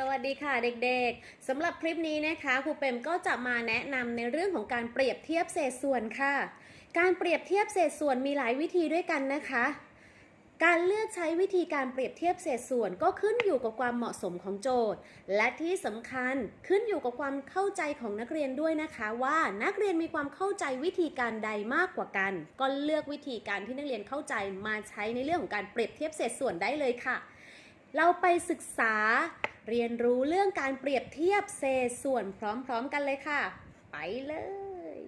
สวัสดีค่ะเด็กๆสำหรับคลิปนี้นะคะครูเปมก็จะมาแนะนำในเรื่องของการเปรียบเทียบเศษส่วนค่ะ การเปรียบเทียบเศษส่วนมีหลายวิธีด้วยกันนะคะ การเลือกใช้วิธีการเปรียบเทียบเศษส่วนก็ขึ้นอยู่กับความเหมาะสมของโจทย์ และที่สำคัญขึ้นอยู่กับความเข้าใจของนักเรียนด้วยนะคะว่านักเรียนมีความเข้าใจวิธีการใดมากกว่ากัน ก็เลือกวิธีการที่นักเรียนเข้าใจมาใช้ในเรื่องของการเปรียบเทียบเศษส่วนได้เลยค่ะ เราไปศึกษาเรียนรู้เรื่องการเปรียบเทียบเศษส่วนพร้อมๆกันเลยค่ะ ไปเลย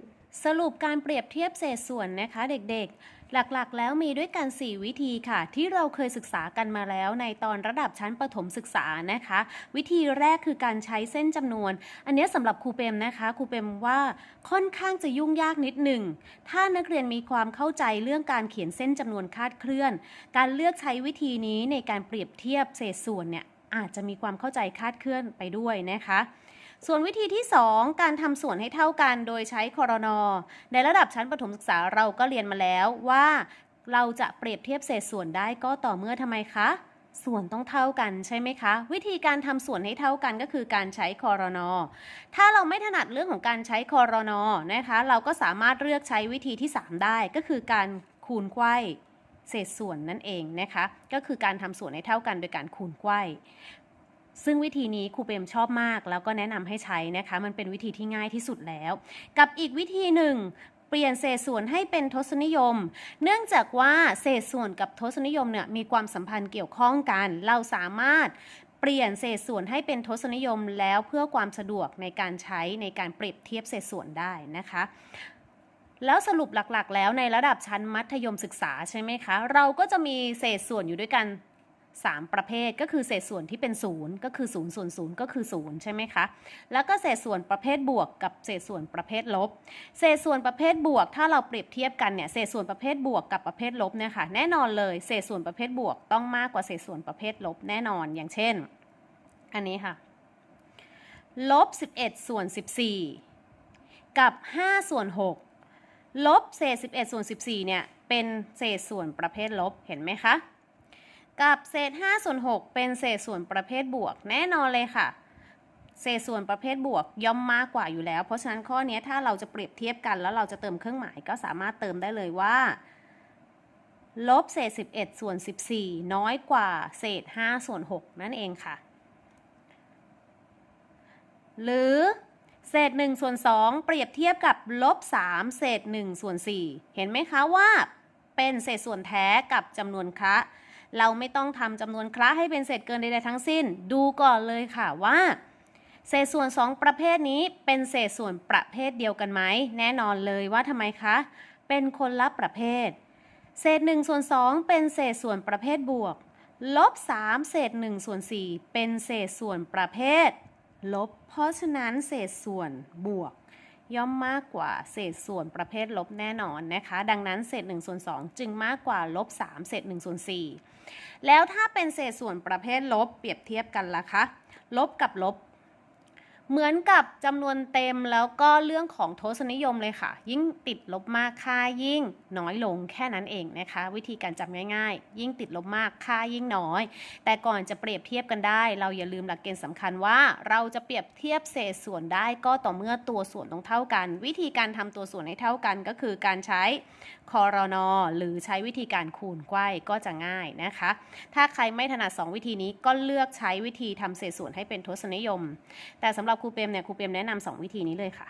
สรุปการเปรียบเทียบเศษส่วนนะคะเด็กๆ หลักๆ แล้วมีด้วยกัน 4 วิธีค่ะ ที่เราเคยศึกษากันมาแล้วในตอนระดับชั้นประถมศึกษานะคะ วิธีแรกคือการใช้เส้นจำนวน อันนี้สำหรับครูเปรมนะคะครูเปรมว่าค่อนข้างจะยุ่งยากนิดหนึ่ง ถ้านักเรียนมีความเข้าใจเรื่องการเขียนเส้นจำนวนคาดเคลื่อน การเลือกใช้วิธีนี้ในการเปรียบเทียบเศษส่วนเนี่ยอาจจะมีความเข้าใจคาดเคลื่อนไปด้วยนะคะ ส่วนวิธีที่ 2 การทำส่วนให้เท่ากันโดยใช้คอรนอในระดับชั้นประถมศึกษาเราก็เรียนมาแล้วว่า เราจะเปรียบเทียบเศษส่วนได้ก็ต่อเมื่อทำไมคะส่วนต้องเท่ากันใช่ไหมคะ วิธีการทำส่วนให้เท่ากันก็คือการใช้คอรนอถ้าเราไม่ถนัดเรื่องของการใช้คอรนอนะคะ เราก็สามารถเลือกใช้วิธีที่ 3 ได้ก็คือการคูณไขว้เศษส่วนนั่นเองนะคะ ก็คือการทำส่วนให้เท่ากันโดยการคูณไขว้ ซึ่งวิธีนี้ครูเปรมชอบมาก แล้วก็แนะนำให้ใช้นะคะ มันเป็นวิธีที่ง่ายที่สุดแล้ว กับอีกวิธีหนึ่งเปลี่ยนเศษส่วนให้เป็นทศนิยม เนื่องจากว่าเศษส่วนกับทศนิยมเนี่ยมีความสัมพันธ์เกี่ยวข้องกัน เราสามารถเปลี่ยนเศษส่วนให้เป็นทศนิยมแล้วเพื่อความสะดวกในการใช้ในการเปรียบเทียบเศษส่วนได้นะคะ แล้วสรุปหลักๆ แล้วในระดับชั้นมัธยมศึกษาใช่ไหมคะ เราก็จะมีเศษส่วนอยู่ด้วยกัน 3 ประเภทก็คือเศษส่วนที่เป็นศูนย์ก็คือ0ส่วนศูนย์ก็คือศูนย์ใช่ไหมคะ แล้วก็เศษส่วนประเภทบวกกับเศษส่วนประเภทลบ เศษส่วนประเภทบวก ถ้าเราเปรียบเทียบกันเนี่ยเศษส่วนประเภทบวกกับประเภทลบเนี่ยค่ะแน่นอนเลยเศษส่วนประเภทบวกต้องมากกว่าเศษส่วนประเภทลบแน่นอนอย่างเช่น อันนี้ค่ะลบ11ส่วน14 กับ5ส่วน6ลบเศษ11ส่วน14เนี่ยเป็นเศษส่วนประเภทลบเห็นไหมคะ กับเศษ5ส่วน6เป็นเศษส่วนประเภทบวกแน่นอนเลยค่ะ เศษส่วนประเภทบวกย่อมมากกว่าอยู่แล้ว เพราะฉะนั้นข้อนี้ถ้าเราจะเปรียบเทียบกัน แล้วเราจะเติมเครื่องหมายก็สามารถเติมได้เลยว่าลบเศษ 11 ส่วน 14 น้อยกว่าเศษ 5 ส่วน 6 นั่นเองค่ะ หรือเศษ 1 ส่วน 2 เปรียบเทียบกับลบ 3 เศษ 1 ส่วน 4 เห็นไหมคะว่าเป็นเศษส่วนแท้กับจำนวนคะ เราไม่ต้องทำจำนวนคระให้เป็นเศษเกินใดๆทั้งสิ้น ดูก่อนเลยค่ะว่า เศษส่วน 2 ประเภทนี้เป็นเศษส่วนประเภทเดียวกันไหม แน่นอนเลยว่าทำไมคะ เป็นคนละประเภท เศษ1ส่วน2เป็นเศษส่วนประเภทบวก ลบ 3 เศษ1ส่วน4เป็นเศษส่วนประเภท ลบ เพราะฉะนั้นเศษส่วนบวก ย่อมมากกว่าเศษส่วนประเภทลบแน่นอนนะคะ ดังนั้นเศษ1ส่วน2จึงมากกว่าลบ3เศษ1ส่วน4แล้วถ้าเป็นเศษส่วนประเภทลบเปรียบเทียบกันล่ะคะ ลบกับลบ เหมือนกับจำนวนเต็มแล้วก็เรื่องของทศนิยมเลยค่ะ ยิ่งติดลบมากค่ายิ่งน้อยลงแค่นั้นเองนะคะ วิธีการจำง่ายๆ ยิ่งติดลบมากค่ายิ่งน้อย แต่ก่อนจะเปรียบเทียบกันได้ เราอย่าลืมหลักเกณฑ์สำคัญว่า เราจะเปรียบเทียบเศษส่วนได้ก็ต่อเมื่อตัวส่วนต้องเท่ากัน วิธีการทำตัวส่วนให้เท่ากันก็คือการใช้คอรนอหรือใช้วิธีการคูณไขว้ก็จะง่ายนะคะ ถ้าใครไม่ถนัด 2 วิธีนี้ก็เลือกใช้วิธีทำเศษส่วนให้เป็นทศนิยม แต่สำหรับครูเปรมเนี่ยครูเปรมแนะนำสองวิธีนี้เลยค่ะ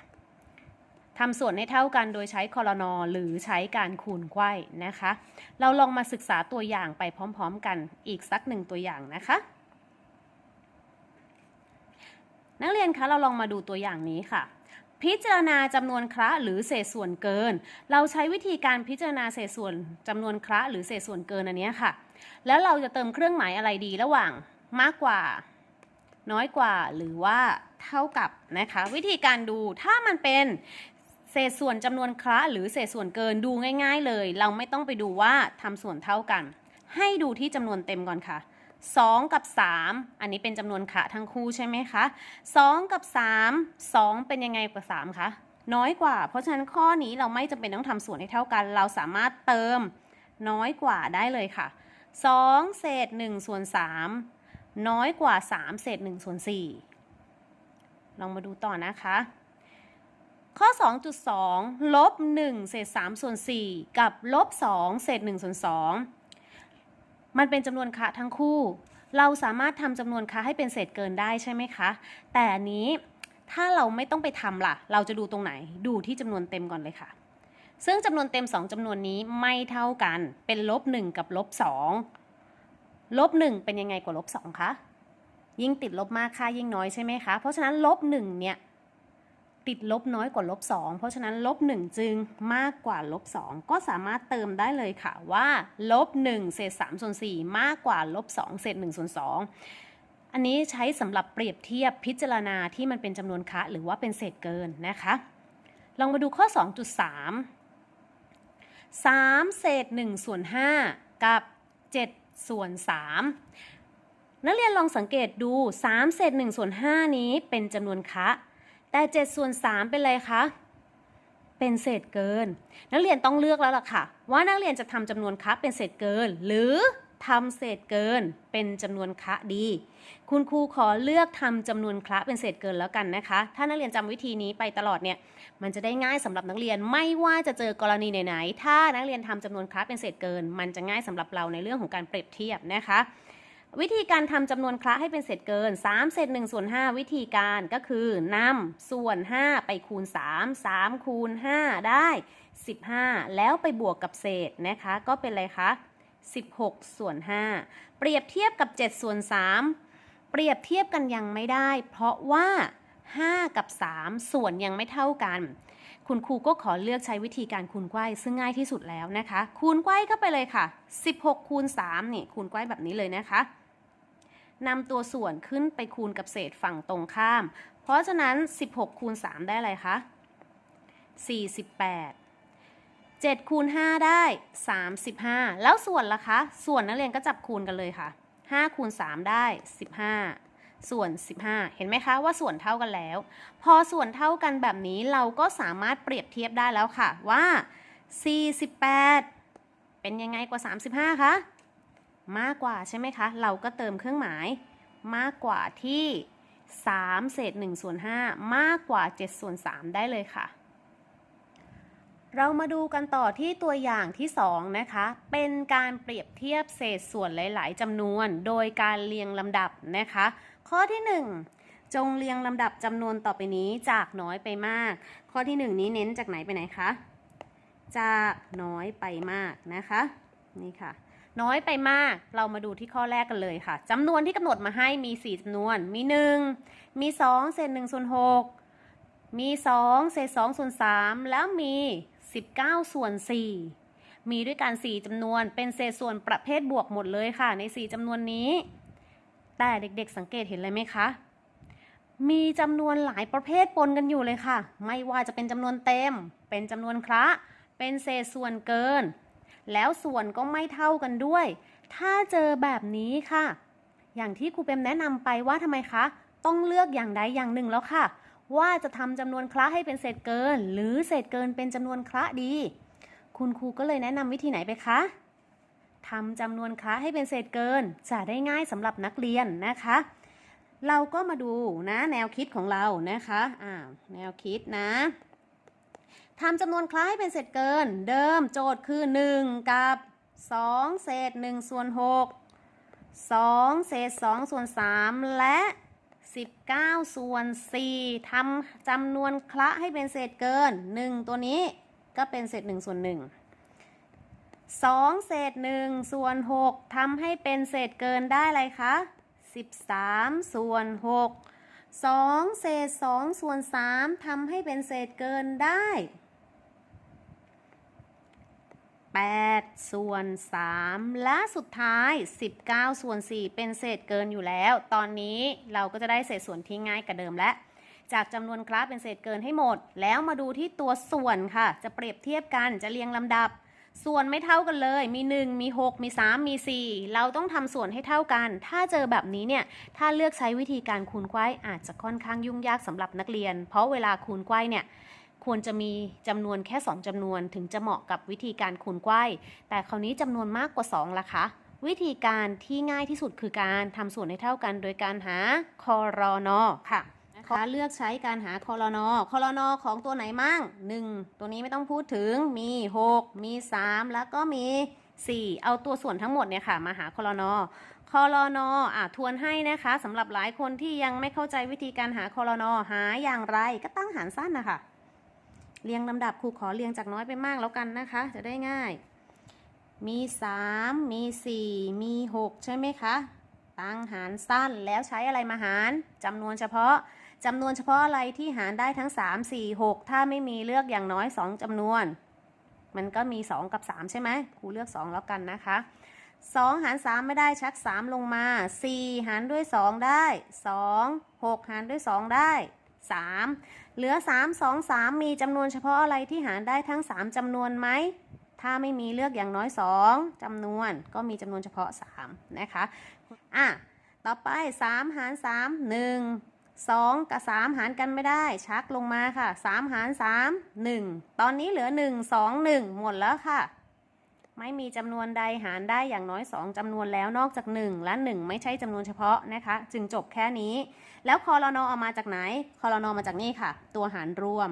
ทำส่วนให้เท่ากันโดยใช้คอรนอหรือใช้การคูณไขว้นะคะ เราลองมาศึกษาตัวอย่างไปพร้อมๆ กันอีกสักหนึ่งตัวอย่างนะคะ นักเรียนคะเราลองมาดูตัวอย่างนี้ค่ะ พิจารณาจำนวนคระหรือเศษส่วนเกิน เราใช้วิธีการพิจารณาเศษส่วนจำนวนคระหรือเศษส่วนเกินอันเนี้ยค่ะ แล้วเราจะเติมเครื่องหมายอะไรดีระหว่างมากกว่า น้อยกว่าหรือว่า เท่ากับนะคะวิธีการดูถ้ามันเป็นเศษส่วนจำนวนคระหรือเศษส่วนเกินดูง่าย ๆ เลย เราไม่ต้องไปดูว่าทำส่วนเท่ากัน ให้ดูที่จำนวนเต็มก่อนค่ะ2 กับ 3 อันนี้เป็นจำนวนคระทั้งคู่ใช่ไหมคะ 2 กับ 3 2 เป็นยังไงกว่า 3 คะ น้อยกว่า เพราะฉะนั้นข้อนี้เราไม่จำเป็นต้องทำส่วนให้เท่ากัน เราสามารถเติมน้อยกว่าได้เลยค่ะ 2 เศษ1ส่วน3น้อยกว่า 3 เศษ1ส่วน4 ลองมาดูต่อนะคะ ข้อ 2.2 ลบ 1 เศษ 3 ส่วน 4 กับลบ 2 เศษ 1 ส่วน 2 มันเป็นจำนวนคะทั้งคู่ เราสามารถทำจำนวนคะให้เป็นเศษเกินได้ใช่ไหมคะ แต่อันนี้ถ้าเราไม่ต้องไปทำล่ะ เราจะดูตรงไหน ดูที่จำนวนเต็มก่อนเลยค่ะ ซึ่งจำนวนเต็ม 2จำนวนนี้ไม่เท่ากัน เป็นลบ 1 กับลบ 2 ลบ 1 เป็นยังไงกว่าลบ 2 คะ ยิ่งติดลบมากค่ายิ่งน้อยใช่ไหมคะ เพราะฉะนั้นลบ1เนี่ยติดลบน้อยกว่าลบ2เพราะฉะนั้นลบ1จึงมากกว่าลบ2ก็สามารถเติมได้เลยค่ะว่าลบ1เศษ3ส่วน4มากกว่าลบ2เศษ1ส่วน2อันนี้ใช้สำหรับเปรียบเทียบพิจารณาที่มันเป็นจำนวนคะหรือว่าเป็นเศษเกินนะคะ ลองมาดูข้อ 2.3 3 เศษ1ส่วน5กับ 7 ส่วน 3 นักเรียนลองสังเกตดู 3 เศษ1ส่วน5นี้เป็นจำนวนคะแต่7ส่วน3เป็นอะไรคะเป็นเศษเกิน นักเรียนต้องเลือกแล้วล่ะค่ะ ว่านักเรียนจะทำจำนวนคะเป็นเศษเกิน หรือทำเศษเกินเป็นจำนวนคะดี คุณครูขอเลือกทำจำนวนคะเป็นเศษเกินแล้วกันนะคะ ถ้านักเรียนจำวิธีนี้ไปตลอดเนี่ย มันจะได้ง่ายสำหรับนักเรียนไม่ว่าจะเจอกรณีไหนๆถ้านักเรียนทำจำนวนคลาเป็นเศษเกิน มันจะง่ายสำหรับเราในเรื่องของการเปรียบเทียบนะคะ วิธีการทำจำนวนคลาสให้เป็นเศษเกิน 3 เศษ1ส่วน5วิธีการก็คือนำส่วน 5 ไปคูณ 3 3 คูณ 5 ได้ 15 แล้วไปบวกกับเศษนะคะ ก็เป็นอะไรคะ 16 ส่วน 5 เปรียบเทียบกับ 7 ส่วน 3 เปรียบเทียบกันยังไม่ได้ เพราะว่า 5 กับ 3 ส่วนยังไม่เท่ากัน คุณครูก็ขอเลือกใช้วิธีการคูณไกว้ซึ่งง่ายที่สุดแล้วนะคะ คูณไกว้เข้าไปเลยค่ะ 16 คูณ 3 นี่คูณไกว้แบบนี้เลยนะคะ นำตัวส่วนขึ้นไปคูณกับเศษฝั่งตรงข้าม เพราะฉะนั้น 16 คูณ 3 ได้อะไรคะ 48 7คูณ5ได้ 35 แล้วส่วนล่ะคะ ส่วนนักเรียนก็จับคูณกันเลยค่ะ 5 คูณ 3 ได้ 15 ส่วน 15 เห็นไหมคะว่าส่วนเท่ากันแล้ว พอส่วนเท่ากันแบบนี้เราก็สามารถเปรียบเทียบได้แล้วค่ะว่า 48 เป็นยังไงกว่า 35 คะ มากกว่าใช่ไหมคะ เราก็เติมเครื่องหมายมากกว่าที่ 3 เศษ1ส่วน5มากกว่า7ส่วน3ได้เลยค่ะ เรามาดูกันต่อที่ตัวอย่างที่ 2 นะคะ เป็นการเปรียบเทียบเศษส่วนหลาย ๆจำนวน โดยการเรียงลำดับนะคะ ข้อที่ 1 จงเรียงลำดับจำนวนต่อไปนี้จากน้อยไปมาก ข้อที่ 1 นี้เน้นจากไหนไปไหนคะ จากน้อยไปมากนะคะ นี่ค่ะ น้อยไปมาก เรามาดูที่ข้อแรกกันเลยค่ะจำนวนที่กำหนดมาให้มี 4จำนวน มี 1 มี 2 เศษ1ส่วน6มี 2 เศษ2ส่วน3แล้วมี 19 ส่วน 4 มีด้วยกัน 4จำนวน เป็นเศษส่วนประเภทบวกหมดเลยค่ะ ใน 4จำนวนนี้ แต่เด็กๆสังเกตเห็นอะไรไหมคะ มีจำนวนหลายประเภทปนกันอยู่เลยค่ะ ไม่ว่าจะเป็นจำนวนเต็ม เป็นจำนวนคละ เป็นเศษส่วนเกิน แล้วส่วนก็ไม่เท่ากันด้วย ถ้าเจอแบบนี้ค่ะ อย่างที่ครูเปมแนะนำไปว่าทำไมคะ ต้องเลือกอย่างใดอย่างหนึ่งแล้วค่ะ ว่าจะทำจำนวนคละให้เป็นเศษเกิน หรือเศษเกินเป็นจำนวนคละดี คุณครูก็เลยแนะนำวิธีไหนไปคะทำจำนวนคละให้เป็นเศษเกิน จะได้ง่ายสำหรับนักเรียนนะคะ เราก็มาดูนะแนวคิดของเรานะคะอ่าแนวคิดนะ ทำจำนวนคล้ายเป็นเศษเกิน เดิมโจทย์คือ 1 กับ 2 เศษ1ส่วน6 2 เศษ2ส่วน3และ 19 ส่วน4ทำจำนวนคละให้เป็นเศษเกิน 1 ตัวนี้ก็เป็นเศษ1ส่วน1 2 เศษ1ส่วน6ทำให้เป็นเศษเกินได้อะไรคะ13 ส่วน 6 2 เศษ 2 ส่วน 3ทำให้เป็นเศษเกินได้ 8 ส่วน 3 และสุดท้าย 19 ส่วน 4 เป็นเศษเกินอยู่แล้ว ตอนนี้เราก็จะได้เศษส่วนที่ง่ายกว่าเดิมแล้วจากจำนวนคลาสเป็นเศษเกินให้หมด แล้วมาดูที่ตัวส่วนค่ะ จะเปรียบเทียบกันจะเรียงลำดับ ส่วนไม่เท่ากันเลย มี 1 มี 6 มี 3 มี 4 เราต้องทำส่วนให้เท่ากัน ถ้าเจอแบบนี้เนี่ย ถ้าเลือกใช้วิธีการคูณไขว้อาจจะค่อนข้างยุ่งยากสำหรับนักเรียน เพราะเวลาคูณไขว้เนี่ย ควรจะมีจำนวนแค่ 2จำนวนถึงจะเหมาะกับวิธีการคูณไขว้ แต่คราวนี้จำนวนมากกว่า 2ล่ะคะ วิธีการที่ง่ายที่สุดคือการทำส่วนให้เท่ากัน โดยการหาคอรอนอค่ะนะคะเลือกใช้การหาคอรอนอคอรอนอของตัวไหนมั่ง 1 ตัวนี้ไม่ต้องพูดถึงมี 6 มี 3 แล้วก็มี 4 เอาตัวส่วนทั้งหมดเนี่ยค่ะ มาหาคอรอนอคอรอนออะทวนให้นะคะสำหรับหลายคนที่ยังไม่เข้าใจวิธีการหาคอรอนอหาอย่างไรก็ตั้งหารสั้นนะคะ เรียงลำดับครูขอเรียงจากน้อยไปมากแล้วกันนะคะ จะได้ง่าย มี 3 มี 4 มี 6 ใช่ไหมคะตั้งหารสั้นแล้วใช้อะไรมาหารจำนวนเฉพาะจำนวนเฉพาะอะไรที่หารได้ทั้ง 3 4 6 ถ้าไม่มีเลือกอย่างน้อย 2จำนวน มันก็มี 2 กับ 3 ใช่ไหมครูเลือก 2 แล้วกันนะคะ 2 หาร 3 ไม่ได้ชัก 3 ลงมา 4 หารด้วย 2 ได้ 2 6 หารด้วย 2 ได้ 3 เหลือ 3 2 3 มีจำนวนเฉพาะอะไรที่หารได้ทั้ง 3จำนวนไหม ถ้าไม่มีเลือกอย่างน้อย 2จำนวนก็มีจำนวนเฉพาะ 3 นะคะ อะ ต่อไป 3 หาร 3 1 2 กับ 3 หารกันไม่ได้ ชักลงมาค่ะ 3 หาร 3 1 ตอนนี้เหลือ 1 2 1 หมดแล้วค่ะ ไม่มีจำนวนใดหารได้อย่างน้อย 2จำนวนแล้วนอกจาก 1 และ 1 ไม่ใช่จำนวนเฉพาะนะคะ จึงจบแค่นี้ แล้วคอรนอเอามาจากไหนคอรนอมาจากนี่ค่ะ ตัวหารรวม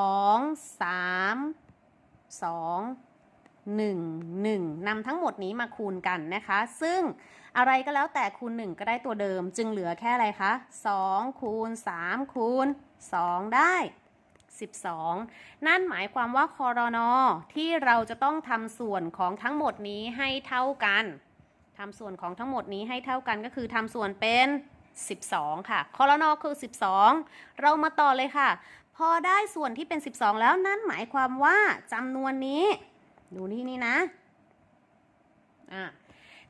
2 3 2 1 1นำทั้งหมดนี้มาคูณกันนะคะ ซึ่งอะไรก็แล้วแต่คูณ 1 ก็ได้ตัวเดิม จึงเหลือแค่อะไรคะ2คูณ3คูณ 2 ได้ 12 นั่นหมายความว่าคอรนอที่เราจะต้องทำส่วนของทั้งหมดนี้ให้เท่ากันทำส่วนของทั้งหมดนี้ให้เท่ากันก็คือทำส่วนเป็น 12 ค่ะคอรนอคือ 12 เรามาต่อเลยค่ะ พอได้ส่วนที่เป็น 12 แล้วนั่นหมายความว่าจำนวนนี้ ดูที่นี่นะอะ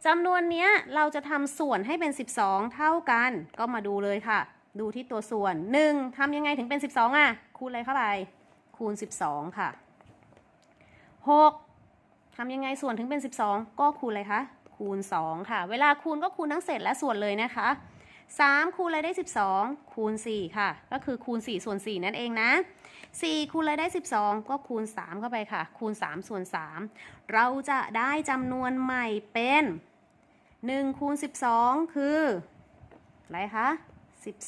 จำนวนนี้เราจะทำส่วนให้เป็น 12 เท่ากัน ก็มาดูเลยค่ะ ดูที่ตัวส่วน 1ทำยังไงถึงเป็น 12 อะ คูณอะไรเข้าไป คูณ 12 ค่ะ 6ทำยังไงส่วนถึงเป็น 12 ก็คูณอะไรคะ คูณ 2 ค่ะ เวลาคูณก็คูณทั้งเศษและส่วนเลยนะคะ 3 คูณอะไรได้ 12 คูณ 4 ค่ะ ก็คือคูณ 4 ส่วน 4 นั่นเองนะ 4 คูณอะไรได้ 12 ก็คูณ 3 เข้าไปค่ะ คูณ 3 ส่วน 3 เราจะได้จำนวนใหม่เป็น1คูณ12 คืออะไรคะ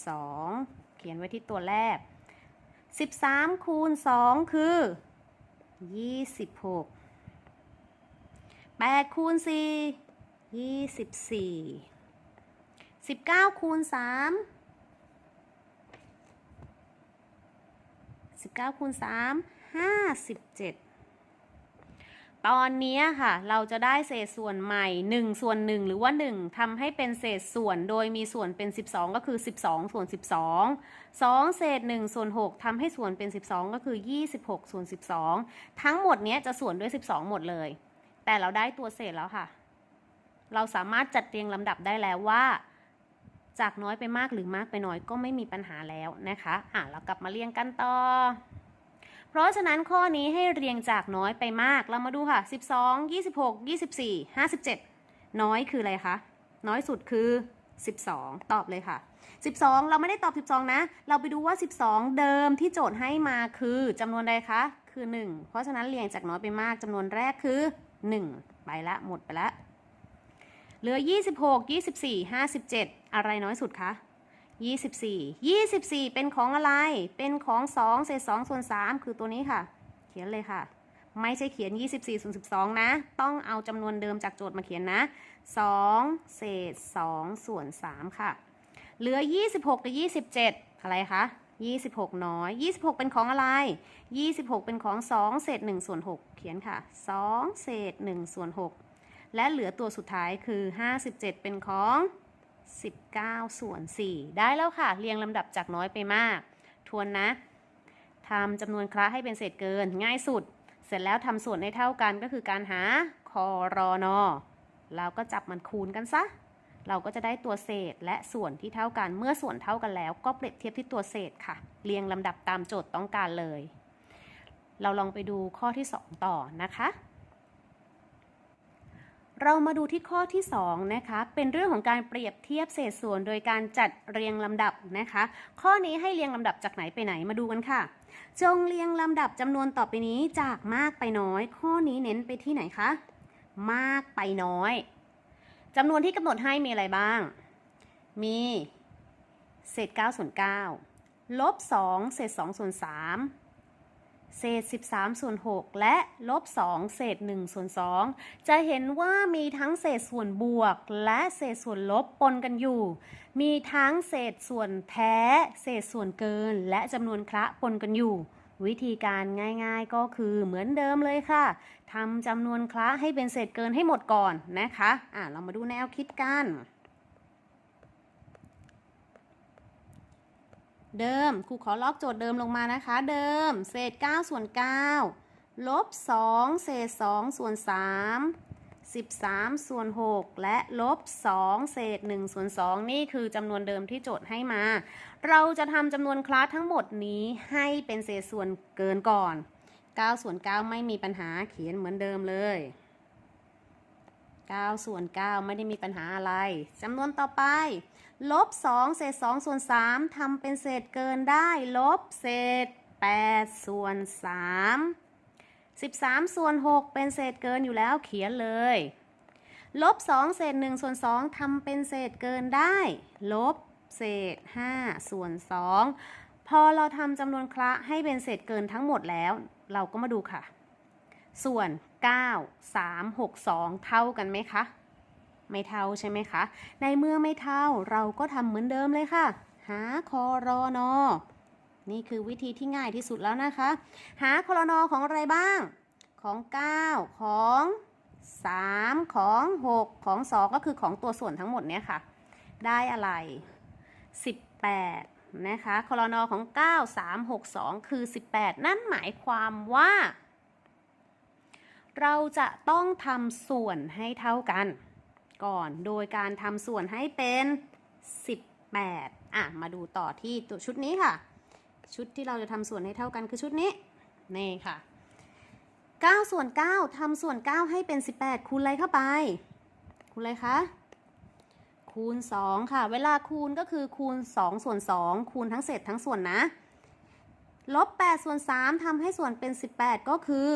12 เขียนไว้ที่ตัวแรก 13 คูณ 2 คือ 26 8 คูณ 4 24 19 คูณ 3 19 คูณ 3 57 ตอนนี้ค่ะ เราจะได้เศษส่วนใหม่1ส่วน1หรือว่า 1ทำให้เป็นเศษส่วนโดยมีส่วนเป็น 12 ก็คือ 12 ส่วน 12 2 เศษ1ส่วน6ทำให้ส่วนเป็น 12 ก็คือ 26 ส่วน 12 ทั้งหมดนี้จะส่วนด้วย 12 หมดเลย แต่เราได้ตัวเศษแล้วค่ะ เราสามารถจัดเรียงลำดับได้แล้วว่า จากน้อยไปมากหรือมากไปน้อยก็ไม่มีปัญหาแล้วนะคะ อะเรากลับมาเรียงกันต่อ เพราะฉะนั้นข้อนี้ให้เรียงจากน้อยไปมาก เรามาดูค่ะ 12 26 24 57 น้อยคืออะไรคะ น้อยสุดคือ 12 ตอบเลยค่ะ 12 เราไม่ได้ตอบ 12 นะ เราไปดูว่า 12 เดิมที่โจทย์ให้มาคือจำนวนใดคะ คือ 1 เพราะฉะนั้นเรียงจากน้อยไปมากจำนวนแรกคือ 1 ไปละหมดไปละเหลือ 26 24 57 อะไรน้อยสุดคะ 24 24 เป็นของอะไร เป็นของ2เศษ2ส่วน3คือตัวนี้ค่ะ เขียนเลยค่ะ ไม่ใช่เขียน 24ส่วน12 นะ ต้องเอาจำนวนเดิมจากโจทย์มาเขียนนะ2เศษ2ส่วน3ค่ะ เหลือ 26 กับ 27 อะไรคะ 26 น้อย 26 เป็นของอะไร 26 เป็นของ 2 เศษ1ส่วน6เขียนค่ะ 2 เศษ1ส่วน6และเหลือตัวสุดท้ายคือ 57 เป็นของ 19 ส่วน 4 ได้แล้วค่ะ เรียงลำดับจากน้อยไปมาก ทวนนะทำจำนวนคระให้เป็นเศษเกิน ง่ายสุด เสร็จแล้วทำส่วนให้เท่ากันก็คือการหาคอรอนอเราก็จับมันคูณกันซะ เราก็จะได้ตัวเศษและส่วนที่เท่ากัน เมื่อส่วนเท่ากันแล้ว ก็เปรียบเทียบที่ตัวเศษค่ะ เรียงลำดับตามโจทย์ต้องการเลย เราลองไปดูข้อที่ 2 ต่อนะคะ เรามาดูที่ข้อที่2นะคะ เป็นเรื่องของการเปรียบเทียบเศษส่วนโดยการจัดเรียงลำดับนะคะ ข้อนี้ให้เรียงลำดับจากไหนไปไหนมาดูกันค่ะ จงเรียงลำดับจำนวนต่อไปนี้จากมากไปน้อย ข้อนี้เน้นไปที่ไหนคะ มากไปน้อยจำนวนที่กำหนดให้มีอะไรบ้าง มีเศษ9ส่วน9ลบ2เศษ2ส่วน3 เศษ 13 ส่วน 6 และลบ 2 เศษ 1 ส่วน 2 จะเห็นว่ามีทั้งเศษส่วนบวก และเศษส่วนลบปนกันอยู่ มีทั้งเศษส่วนแท้ เศษส่วนเกิน และจำนวนคละปนกันอยู่ วิธีการง่ายๆก็คือเหมือนเดิมเลยค่ะทำจำนวนคละให้เป็นเศษเกินให้หมดก่อนนะคะ อะเรามาดูแนวคิดกัน เดิมครูขอลอกโจทย์เดิมลงมานะคะ เดิม เศษ9ส่วน9ลบ2เศษ2ส่วน3 13ส่วน6และลบ2เศษ1ส่วน2นี่คือจำนวนเดิมที่โจทย์ให้มา เราจะทำจำนวนคลาสทั้งหมดนี้ให้เป็นเศษส่วนเกินก่อน9ส่วน9ไม่มีปัญหาเขียนเหมือนเดิมเลย9ส่วน9ไม่ได้มีปัญหาอะไรจำนวนต่อไป ลบ2เศษ2ส่วน3ทำเป็นเศษเกินได้ ลบเศษ8ส่วน3 13ส่วน6เป็นเศษเกินอยู่แล้วเขียนเลย ลบ2เศษ1ส่วน2ทำเป็นเศษเกินได้ ลบเศษ5ส่วน2พอเราทำจำนวนคละให้เป็นเศษเกินทั้งหมดแล้ว เราก็มาดูค่ะ ส่วน 9 3 6 2 เท่ากันไหมคะ ไม่เท่าใช่ไหมคะ ในเมื่อไม่เท่าเราก็ทำเหมือนเดิมเลยค่ะ หาคอรอนอนี่คือวิธีที่ง่ายที่สุดแล้วนะคะ หาคอรอนอของอะไรบ้าง ของ 9 ของ 3 ของ 6 ของ 2 ก็คือของตัวส่วนทั้งหมดเนี่ยค่ะ ได้อะไร 18 นะคะคอรอนอของ 9 3 6 2 คือ 18 นั่นหมายความว่าเราจะต้องทำส่วนให้เท่ากัน ก่อน โดยการทำส่วนให้เป็น 18 อะ มาดูต่อที่ตัวชุดนี้ค่ะ ชุดที่เราจะทำส่วนให้เท่ากันคือชุดนี้ นี่ค่ะ9ส่วน9ทำส่วน 9 ให้เป็น 18 คูณอะไรเข้าไป คูณอะไรคะ คูณ 2 ค่ะ เวลาคูณก็คือคูณ 2 ส่วน 2 คูณทั้งเศษทั้งส่วนนะลบ8ส่วน3ทำให้ส่วนเป็น 18 ก็คือ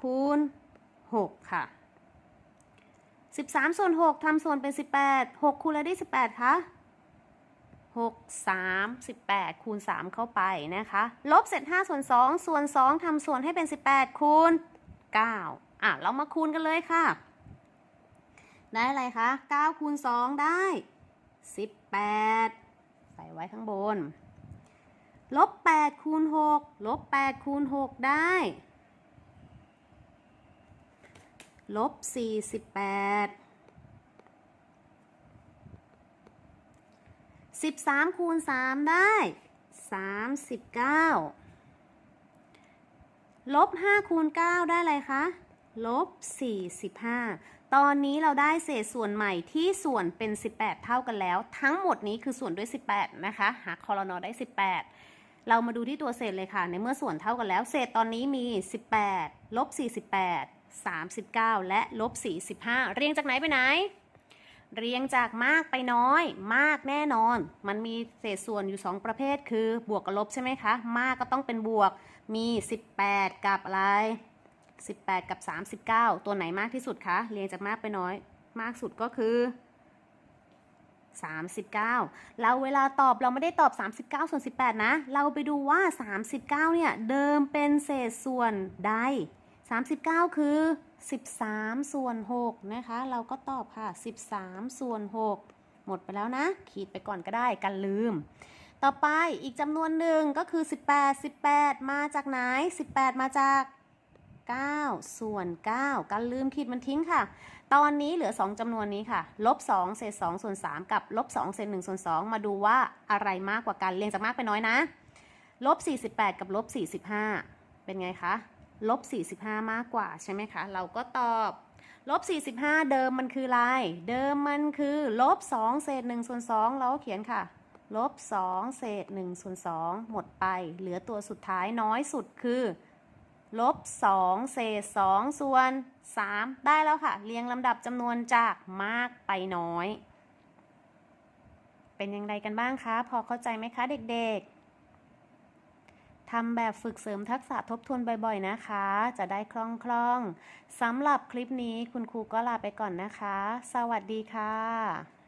คูณ 6 ค่ะ 13ส่วน6ทำส่วนเป็น 18 6คูณอะไรได้ 18คะ6 3 18 คูณ 3 เข้าไปนะคะ ลบเศษ5ส่วน2ส่วน2ทำส่วนให้เป็น 18 คูณ 9 อะ เรามาคูณกันเลยค่ะ ได้อะไรคะ 9 คูณ 2 ได้ 18 ใส่ไว้ข้างบน ลบ 8 คูณ 6 ลบ 8 คูณ 6 ได้ ลบ48 13คูณ3ได้39ลบ5คูณ9ได้อะไรคะลบ45ตอนนี้เราได้เศษส่วนใหม่ที่ส่วนเป็น 18 เท่ากันแล้ว ทั้งหมดนี้คือส่วนด้วย 18 นะคะ หาคอรนอได้ 18 เรามาดูที่ตัวเศษเลยค่ะ ในเมื่อส่วนเท่ากันแล้ว เศษตอนนี้มี 18 ลบ 48 39 และลบ45 เรียงจากไหนไปไหน เรียงจากมากไปน้อย มากแน่นอน มันมีเศษส่วนอยู่ 2 ประเภท คือบวกกับลบใช่ไหมคะ มากก็ต้องเป็นบวก มี 18 กับอะไร 18 กับ 39 ตัวไหนมากที่สุดคะ เรียงจากมากไปน้อย มากสุดก็คือ39 เราเวลาตอบเราไม่ได้ตอบ 39 ส่วน 18 นะ เราไปดูว่า 39 เนี่ย เดิมเป็นเศษส่วนใด 39 คือ 13 ส่วน 6 นะคะ เราก็ตอบค่ะ 13 ส่วน 6 หมดไปแล้วนะ ขีดไปก่อนก็ได้กันลืม ต่อไปอีกจำนวนหนึ่งก็คือ 18 18 มาจากไหน 18 มาจาก 9 ส่วน 9 กันลืมขีดมันทิ้งค่ะ ตอนนี้เหลือ 2จำนวนนี้ค่ะ ลบ 2 เศษ 2 ส่วน 3 กับลบ 2 เศษ 1 ส่วน 2 มาดูว่าอะไรมากกว่ากัน เรียงจากมากไปน้อยนะ ลบ 48 กับลบ 45 เป็นไงคะ ลบ45 มากกว่าใช่ไหมคะ เราก็ตอบลบ45 เดิมมันคืออะไรเดิมมันคือลบ2เศษ1ส่วน2เราก็เขียนค่ะลบ2เศษ1ส่วน2หมดไป เหลือตัวสุดท้ายน้อยสุดคือลบ2เศษ2ส่วน 3 ได้แล้วค่ะ เรียงลำดับจำนวนจากมากไปน้อย เป็นยังไงกันบ้างคะ พอเข้าใจไหมคะเด็กๆ ทำแบบฝึกเสริมทักษะทบทวนบ่อยๆนะคะ จะได้คล่องๆสำหรับคลิปนี้คุณครูก็ลาไปก่อนนะคะ สวัสดีค่ะ